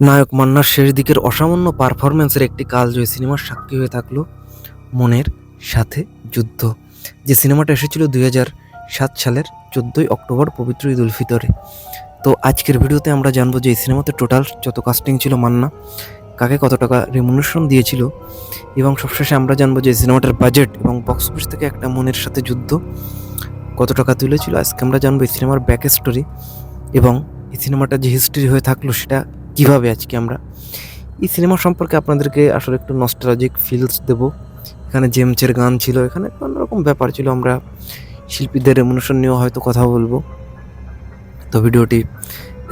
নায়ক মান্নার শেষ দিকের অসামান্য পারফরম্যান্সের একটি কালজয়ী সিনেমার সাক্ষী হয়ে থাকল মনের সাথে যুদ্ধ। যে সিনেমাটা এসেছিল দুই সাত সালের চোদ্দোই অক্টোবর পবিত্র ঈদ উল ফিতরে। তো আজকের ভিডিওতে আমরা জানব যে এই সিনেমাতে টোটাল যত কাস্টিং ছিল মান্না, কাকে কত টাকা রেমুনেশন দিয়েছিল এবং সবশেষে আমরা জানব যে সিনেমাটার বাজেট এবং বক্স অফিস থেকে একটা মনের সাথে যুদ্ধ কত টাকা তুলেছিল। আজকে আমরা জানব এই সিনেমার ব্যাক স্টোরি এবং এই সিনেমাটা যে হিস্ট্রি হয়ে থাকল সেটা কীভাবে আজকে আমরা এই সিনেমা সম্পর্কে আপনাদেরকে আসলে একটু নস্টালজিক ফিলস দেব। এখানে জেমসের গান ছিল, এখানে অন্যরকম ব্যাপার ছিল, আমরা শিল্পীদের রেমুনেশন নিয়েও হয়তো কথা বলব। তো ভিডিওটি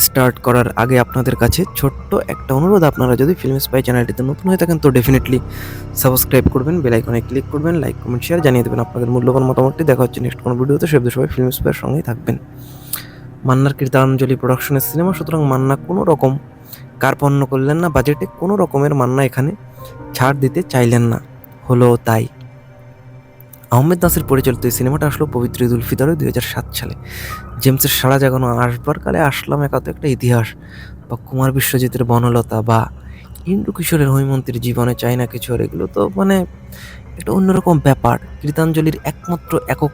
স্টার্ট করার আগে আপনাদের কাছে ছোট্ট একটা অনুরোধ, আপনারা যদি ফিল্ম স্পাই চ্যানেলটিতে নতুন হয়ে থাকেন, তো ডেফিনেটলি সাবস্ক্রাইব করবেন বেল আইকনে ক্লিক করবেন লাইক কমেন্ট শেয়ার জানিয়ে দেবেন আপনাদের মূল্যবান মতামতটি। দেখা হচ্ছে নেক্সট কোনো ভিডিওতে সব সবাই ফিল্ম স্পাইয়ের সঙ্গেই থাকবেন। মান্নার কীর্তাঞ্জলি প্রোডাকশনের সিনেমা সুতরাং মান্না কোনো রকম কার্পণ্য করলেন না বাজেটে কোনো রকমের মান্না এখানে ছাড় দিতে চাইলেন না। হলো তাই। আহমেদ নাসির পরিচালিত এই সিনেমাটা আসলো পবিত্র ঈদ উল ফিতরে দুই হাজার সাত সালে। জেমসের সারা জাগানো আসবার কালে আসলাম একাত একটা ইতিহাস, বা কুমার বিশ্বজিতের বনলতা, বা ইন্দ্র কিশোরের হৈমন্তীর জীবনে চাই না কিছু, আর এগুলো তো মানে একটা অন্যরকম ব্যাপার। কীর্তাঞ্জলির একমাত্র একক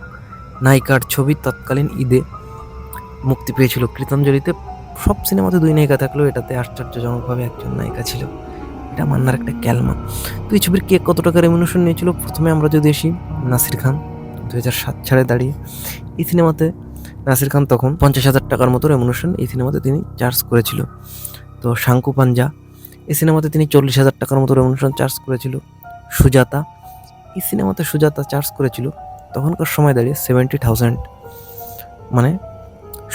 নায়িকার ছবি তৎকালীন ঈদে মুক্তি পেয়েছিল কীর্তাঞ্জলিতে সব সিনেমাতে দুই নায়িকা থাকলেও এটাতে আশ্চর্যজনকভাবে একজন নায়িকা ছিল। এটা মান্নার একটা ক্যালমা। তো এই ছবির কে কত টাকা রেমুনেশন নিয়েছিল? প্রথমে আমরা যদি আসি নাসির খান দু হাজার সাত সালে দাঁড়িয়ে। এই সিনেমাতে নাসির খান তখন পঞ্চাশ হাজার টাকার মতো রেমুনেশন এই সিনেমাতে তিনি চার্জ করেছিল। তো শাঙ্কু পাঞ্জা, এই সিনেমাতে তিনি চল্লিশ হাজার টাকার মতো রেমুনেশন চার্জ করেছিল। সুজাতা, এই সিনেমাতে সুজাতা চার্জ করেছিল তখনকার সময় দাঁড়িয়ে সেভেন্টি থাউজেন্ড মানে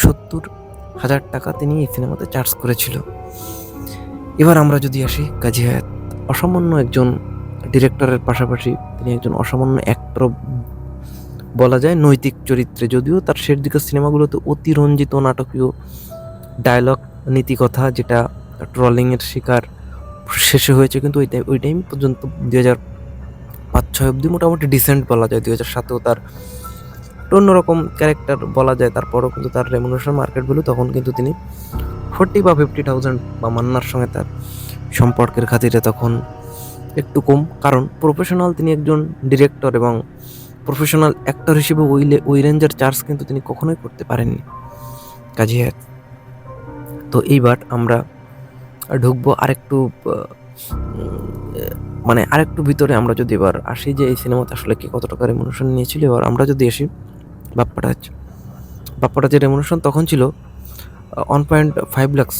সত্তর হাজার টাকা তিনি এই সিনেমাতে চার্জ করেছিল। এবার আমরা যদি আসি কাজী হায়াত, অসামান্য একজন ডিরেক্টরের পাশাপাশি তিনি একজন অসামান্য অ্যাক্টর বলা যায় নৈতিক চরিত্রে, যদিও তার শেষ দিকের সিনেমাগুলোতে অতিরঞ্জিত নাটকীয় ডায়লগ নীতিকথা যেটা ট্রলিংয়ের শিকার শেষে হয়েছে, কিন্তু ওই ওই টাইম পর্যন্ত দুই হাজার পাঁচ, ছয় অব্দি মোটামুটি ডিসেন্ট বলা যায়। দুই হাজার সাতেও তার একটা অন্যরকম ক্যারেক্টার বলা যায়। তারপরও কিন্তু তার রেমুনেশন মার্কেট ভ্যালু তখন কিন্তু তিনি ফোর্টি বা ফিফটি থাউজেন্ড বা মান্নার সঙ্গে তার সম্পর্কের খাতিরে তখন একটু কম। কারণ প্রফেশনাল তিনি একজন ডিরেক্টর এবং প্রফেশনাল অ্যাক্টর হিসেবে ওই ওই রেঞ্জের চার্জ কিন্তু তিনি কখনোই করতে পারেননি। কাজে তো এইবার আমরা ঢুকবো আরেকটু মানে আরেকটু ভিতরে আমরা যদি এবার আসি যে এই সিনেমাতে আসলে কি কত টাকা রেমুনেশন নিয়েছিল, এবার আমরা যদি আসি বাপ্পাটাজ বাপ্পাটাজের যে রেমুনেশন তখন ছিল ওয়ান পয়েন্ট ফাইভ লাক্স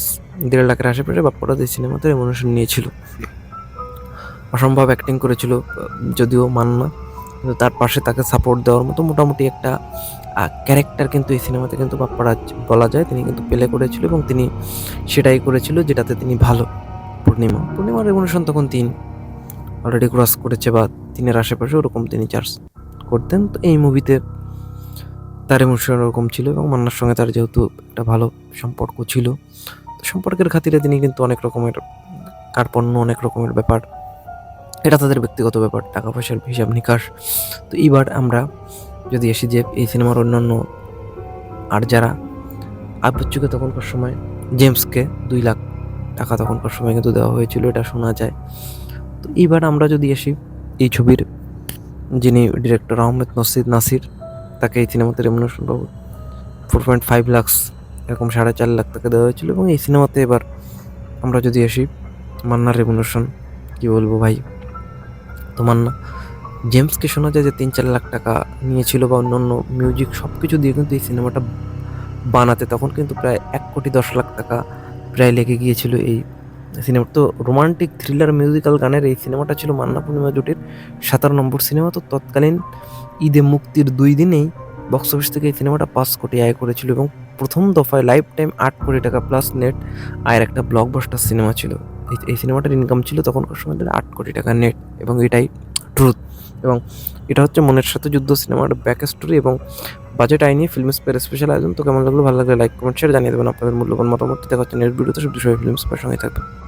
দেড় লাখের আশেপাশে বাপ্পাটাজ এই সিনেমাতে রেমুনেশন নিয়েছিল। অসম্ভব অ্যাক্টিং করেছিল যদিও মান্না কিন্তু তার পাশে তাকে সাপোর্ট দেওয়ার মতো মোটামুটি একটা ক্যারেক্টার কিন্তু এই সিনেমাতে কিন্তু বাপ্পারাজ বলা যায়। তিনি কিন্তু প্লে করেছিল এবং তিনি সেটাই করেছিল যেটাতে তিনি ভালো। পূর্ণিমা। পূর্ণিমার রেমুনেশন তখন তিন। অলরেডি ক্রস করেছে বা তিনের আশেপাশে ওরকম তিনি চার্জ করতেন। তো এই মুভিতে তার রেমুনেশন ওরকম ছিল এবং মান্নার সঙ্গে তার যেহেতু একটা ভালো সম্পর্ক ছিল, তো সম্পর্কের খাতিরে তিনি কিন্তু অনেক রকমের কার্পণ্য, অনেক রকমের ব্যাপার। এটা তাদের ব্যক্তিগত ব্যাপার টাকা পয়সার হিসাব নিকাশ। তো এইবার আমরা যদি এসে যে এই সিনেমার অন্যান্য আর যারা আবৃত্তিকে তখনকার সময়, জেমসকে দুই লাখ টাকা তখনকার সময় কিন্তু দেওয়া হয়েছিল, এটা শোনা যায়। তো এইবার আমরা যদি আসি এই ছবির, যিনি ডিরেক্টর আহমেদ নসিদ নাসির তাকে এই সিনেমাতে রেমুনেশন পাবো। ফোর পয়েন্ট ফাইভ লাখস এরকম সাড়ে চার লাখ তাকে দেওয়া হয়েছিল এবং এই সিনেমাতে এবার আমরা যদি আসি, মান্নার রেমুনেশন কী বলব ভাই? তো মান্না জেমসকে শোনা যায় যে তিন চার লাখ টাকা নিয়েছিল বা অন্যান্য মিউজিক সব কিছু দিয়ে কিন্তু এই সিনেমাটা বানাতে, তখন কিন্তু প্রায় এক কোটি দশ লাখ টাকা প্রায় লেগে গিয়েছিল এই সিনেমা তো রোমান্টিক থ্রিলার মিউজিক্যাল গানের এই সিনেমাটা ছিল মান্না পূর্ণিমা জুটির সাতারো নম্বর সিনেমা তো তৎকালীন ঈদে মুক্তির দুই দিনেই বক্স অফিস থেকে এই সিনেমাটা পাঁচ কোটি আয় করেছিল এবং প্রথম দফায় লাইফ টাইম আট কোটি টাকা প্লাস নেট আয়ের একটা ব্লকবাস্টার সিনেমা ছিল। এই- সিনেমাটার ইনকাম ছিল তখনকার সময় আট কোটি টাকা নেট এবং এটাই ট্রুথ এবং এটা হচ্ছে মনের সাথে যুদ্ধ সিনেমার ব্যাক স্টোরি এবং বাজেট আইনি ফিল্ম স্পেয়ার স্পেশাল আয়োজন। তো কেমন লাগল? ভালো লাগলে লাইক কমেন্ট শেয়ার জানিয়ে দেবেন। আপনাদের মূল্যবান মতামত দেখা হচ্ছে নেট ভিডিওতে সব বিষয়ে ফিল্ম স্পেয়ার সঙ্গে থাকবে